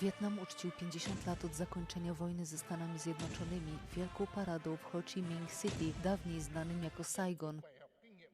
Wietnam uczcił 50 lat od zakończenia wojny ze Stanami Zjednoczonymi wielką paradą w Ho Chi Minh City, dawniej znanym jako Saigon.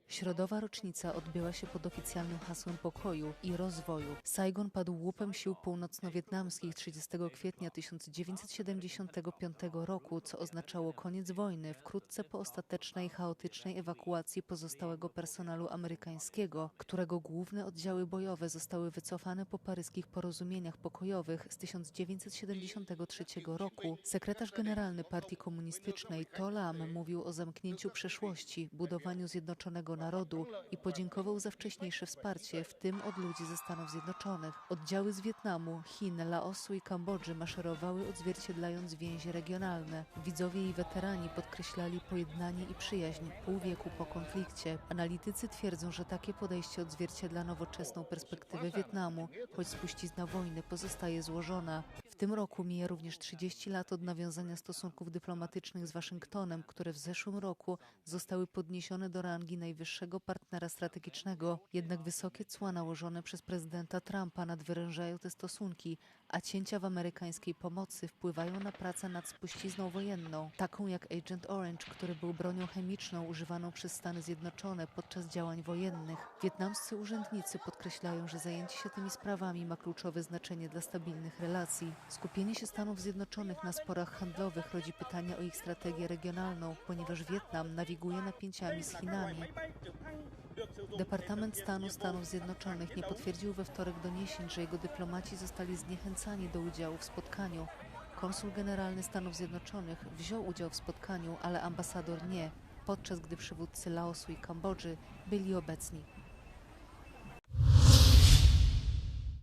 Środowa rocznica odbyła się pod oficjalnym hasłem pokoju i rozwoju. Saigon padł łupem sił północno-wietnamskich 30 kwietnia 1975 roku, co oznaczało koniec wojny wkrótce po ostatecznej chaotycznej ewakuacji pozostałego personelu amerykańskiego, którego główne oddziały bojowe zostały wycofane po paryskich porozumieniach pokojowych z 1973 roku. Sekretarz generalny Partii Komunistycznej To Lam mówił o zamknięciu przeszłości, budowaniu zjednoczonego narodu i podziękował za wcześniejsze wsparcie, w tym od ludzi ze Stanów Zjednoczonych. Oddziały z Wietnamu, Chin, Laosu i Kambodży maszerowały odzwierciedlając więzi regionalne. Widzowie i weterani podkreślali pojednanie i przyjaźń pół wieku po konflikcie. Analitycy twierdzą, że takie podejście odzwierciedla nowoczesną perspektywę Wietnamu, choć spuścizna wojny pozostaje złożona. W tym roku mija również 30 lat od nawiązania stosunków dyplomatycznych z Waszyngtonem, które w zeszłym roku zostały podniesione do rangi najwyższego partnera strategicznego. Jednak wysokie cła nałożone przez prezydenta Trumpa nadwyrężają te stosunki, a cięcia w amerykańskiej pomocy wpływają na pracę nad spuścizną wojenną, taką jak Agent Orange, który był bronią chemiczną używaną przez Stany Zjednoczone podczas działań wojennych. Wietnamscy urzędnicy podkreślają, że zajęcie się tymi sprawami ma kluczowe znaczenie dla stabilnych relacji. Skupienie się Stanów Zjednoczonych na sporach handlowych rodzi pytania o ich strategię regionalną, ponieważ Wietnam nawiguje napięciami z Chinami. Departament Stanu Stanów Zjednoczonych nie potwierdził we wtorek doniesień, że jego dyplomaci zostali zniechęcani do udziału w spotkaniu. Konsul generalny Stanów Zjednoczonych wziął udział w spotkaniu, ale ambasador nie, podczas gdy przywódcy Laosu i Kambodży byli obecni.